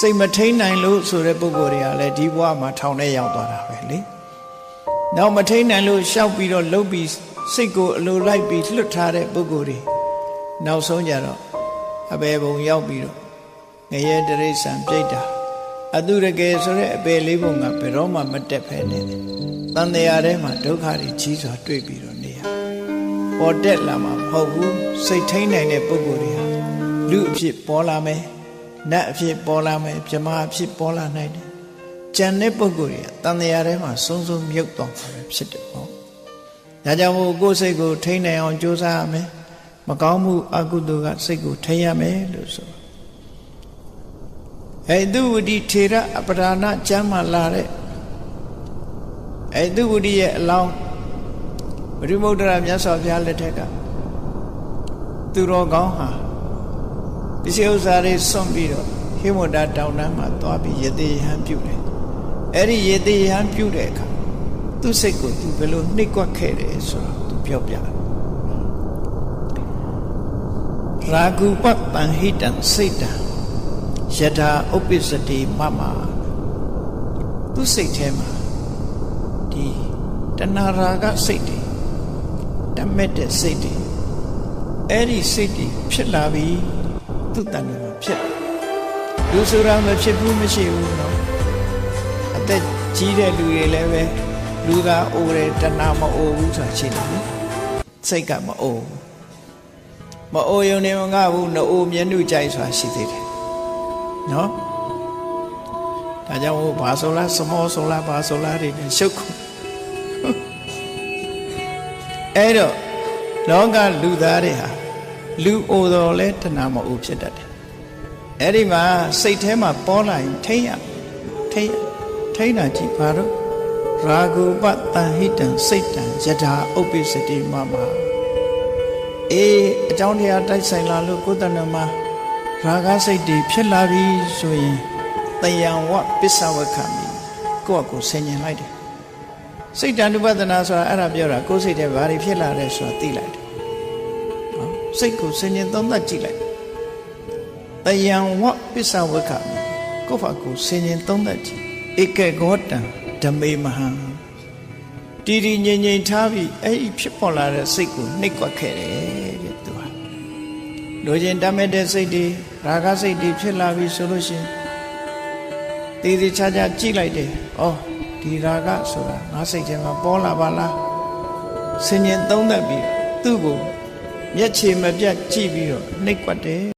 စိတ်မထိန်နိုင်လို့ဆိုတဲ့ပုဂ္ဂိုလ်တွေကလည်းဒီဘဝမှာထောင်ထဲရောက်သွားတာပဲလေနောက်မထိန်နိုင်လို့ရှောက်ပြီးတော့လှုပ်ပြီးစိတ်ကိုအလိုလိုက်ပြီးလွတ်ထားတဲ့ပုဂ္ဂိုလ်တွေနောက်ဆုံးကြတော့အပေဘုံရောက်ပြီးတော့ငရဲတရိษံပြိတ္တာအတုရကေဆိုတဲ့အပေလေးဘုံကဘယ်တော့မှမတက်ဖဲနေတယ်တန်တရားထဲမှာဒုက္ခတွေကြီးစွာတွေ့ပြီးတော့နေရပေါ်တက်လာမှာမဟုတ်ဘူးစိတ်ထိန်နိုင်တဲ့ပုဂ္ဂိုလ်တွေဟာလူအဖြစ်ပေါ်လာမယ် နတ်အဖြစ်ပေါ်လာမယ်မြမအဖြစ်ပေါ်လာနိုင်တယ်ကြံတဲ့ပုဂ္ဂိုလ်တွေကတန်တရားထဲမှာဆုံးဆုံးမြုပ်သွားမှာပဲဖြစ်တယ်ပေါ့ဒါကြောင့်မို့ကိုယ်စိတ်ကိုထိန်းနိုင်အောင်ကြိုးစားရမယ်မကောင်းမှုအကုသိုလ်ကစိတ်ကိုထိန်းရမယ်လို့ဆိုအဲသူဝတိထေရအပဒါနကျမ်းမှာလာတဲ့အဲသူဝတိရဲ့အလောင်းဗုဒ္ဓမုဒ္ဒရာမြတ်စွာဘုရားလက်ထက်ကသူတော်ကောင်းဟာ ပစ္စည်းဥစ္စာတွေစွန့်ပြီးတော့ဟိမဝဒတောင်တန်းမှာသွားပြီးယတိယဟန်ပြုတယ်အဲ့ဒီယတိယဟန်ပြုတဲ့အခါသူ့စိတ်ကိုသူဘယ်လိုနှိပ်ကွက်ခဲ့တယ်ဆိုတော့သူပြောပြတယ်ရာဂုပတံဟိတံစိတ်တံယထာဥပ္ပစ္စတိမမသူစိတ်ထဲမှာဒီတဏှာရာဂစိတ်တွေတမက်တဲ့စိတ်တွေအဲ့ဒီစိတ်တွေဖြစ်လာပြီ သူတဏှာမှာဖြစ်လူဆိုတာမဖြစ်ဘူးမရှိဘူးเนาะအသက်ကြီးတဲ့လူတွေလည်းပဲလူကအိုတယ်တဏှာမအိုဘူးဆိုတာရှိတယ်နော်စိတ်ကမအိုဘူးမအိုယုံနေမငါဘူးနှအိုမျက်နှုကြိုက်ဆိုတာရှိသေးတယ်နော်ဒါကြောင့်ဟိုဘာဆိုလားစမောဆိုလားဘာဆိုလားတွေနဲ့ရှုပ်ခုအဲ့တော့လောကလူသားတွေဟာ လူအိုတော်လဲတဏှာမအိုဖြစ်တတ်တယ်အဲ့ဒီမှာစိတ်ထဲမှာပေါ်လာရင်ထိမ့်ရထိမ့်ထိမ့်တာကြည့်ပါတော့ရာဂုပတန်ဟိတံစိတ်တံယထာဥပ္ပစ္စတိမမအေးအကြောင်းတရားတိုက်ဆိုင်လာလို့ကိုယ်တဏ္ဍမှာရာဂစိတ်တွေဖြစ်လာပြီဆိုရင်တယံဝပစ္စဝကမိကိုယ့်အကိုဆင်ញင်လိုက်တယ်စိတ်တ ानु ပဒနာဆိုတာအဲ့ဒါပြောတာကိုယ်စိတ်ထဲဘာတွေဖြစ်လာလဲဆိုတာသိလိုက်တယ်နော် စိတ်ကိုဆင်ញင်သုံးသပ်ကြည့်လိုက်တယံဝပစ္စဝကမိကိုယ့်ဘာကိုဆင်ញင်သုံးသပ်ကြည့်ဧကေဂောတံဓမေမဟံတည်တည်ငြိမ်ငြိမ်ထားပြီးအဲ့ဒီဖြစ်ပေါ်လာတဲ့စိတ်ကိုနှိပ်ကွက်ခဲ့တယ်တဲ့သူဟာလိုချင်တတ်မဲ့တဲ့စိတ်တွေရာဂစိတ်တွေဖြစ်လာပြီဆိုလို့ရှိရင်တည်တည်ချာချာကြည့်လိုက်တယ်ဩဒီရာဂဆိုတာငါစိတ်ထဲမှာပေါ်လာပါလားဆင်ញင်သုံးသပ်ပြီးသူ့ကို မျက်ခြေမပြတ်ကြည့်ပြီးတော့နှိပ်ကွက်တယ်